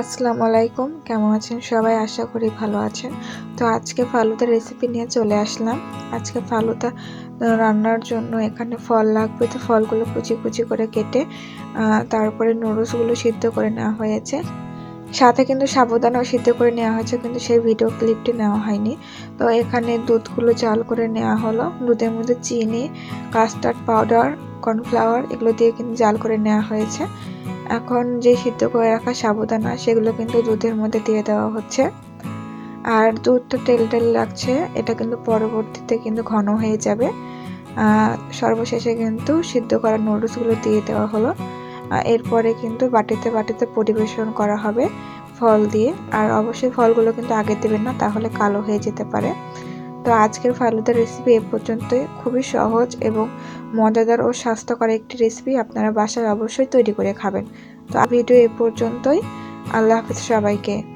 আসসালামু আলাইকুম। কেমন আছেন সবাই? আশা করি ভালো আছেন। তো আজকে ফালুদার রেসিপি নিয়ে চলে আসলাম। আজকে ফালুদা রান্নার জন্য এখানে ফল লাগবে। তো ফলগুলো কুচি কুচি করে কেটে তারপরে নুডলসগুলো সিদ্ধ করে নেওয়া হয়েছে। সাথে কিন্তু সাবুদানাও সিদ্ধ করে নেওয়া হয়েছে, কিন্তু সেই ভিডিও ক্লিপটি নেওয়া হয়নি। তো এখানে দুধগুলো জাল করে নেওয়া হলো। দুধের মধ্যে চিনি কাস্টার্ড পাউডার কর্নফ্লাওয়ার, এগুলো দিয়ে কিন্তু জাল করে নেওয়া হয়েছে। এখন যে সিদ্ধ করে রাখা সাবুদানা, সেগুলো কিন্তু দুধের মধ্যে দিয়ে দেওয়া হচ্ছে। আর দুধটা তেল তেল লাগছে, এটা কিন্তু পরবর্তীতে কিন্তু ঘন হয়ে যাবে। সর্বশেষে কিন্তু সিদ্ধ করা নুডলসগুলো দিয়ে দেওয়া হলো। এরপরে কিন্তু বাটিতে বাটিতে পরিবেশন করা হবে ফল দিয়ে। আর অবশ্যই ফলগুলো কিন্তু আগে দেবেন না, তাহলে কালো হয়ে যেতে পারে। তো আজকের ফালুদার রেসিপি এ পর্যন্তই। খুবই সহজ এবং মজাদার ও স্বাস্থ্যকর একটি রেসিপি আপনারা বাসায় অবশ্যই তৈরি করে খাবেন। তো ভিডিও এ পর্যন্তই। আল্লাহ হাফিজ সবাইকে।